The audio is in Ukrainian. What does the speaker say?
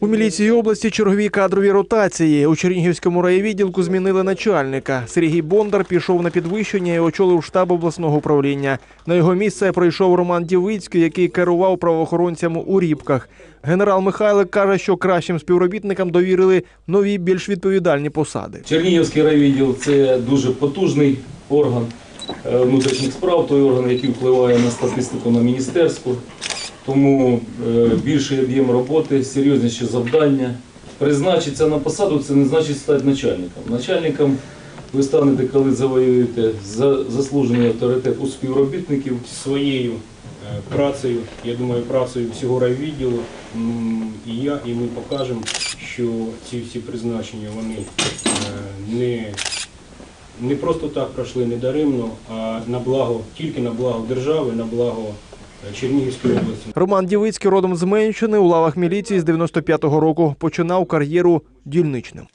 У міліції області чергові кадрові ротації. У Чернігівському райвідділку змінили начальника. Сергій Бондар пішов на підвищення і очолив штаб обласного управління. На його місце пройшов Роман Дівицький, який керував правоохоронцями у Рібках. Генерал Михайлик каже, що кращим співробітникам довірили нові більш відповідальні посади. Чернігівський райвідділ це дуже потужний орган е, внутрішніх справ, той орган, який впливає на статистику на міністерство. Тому е, більший об'єм роботи, серйозніші завдання. Призначитися на посаду це не значить стати начальником. Начальником ви станете, коли завоюєте заслужений авторитет у співробітників. своєю е, працею, я думаю, працею всього райвідділу, і я, і ми покажемо, що ці всі призначення вони е, не, не просто так пройшли недаремно, а на благо, тільки на благо держави, на благо Чернігівської області. Роман Дівицький родом з Менщини у лавах міліції з 95-го року починав кар'єру дільничним.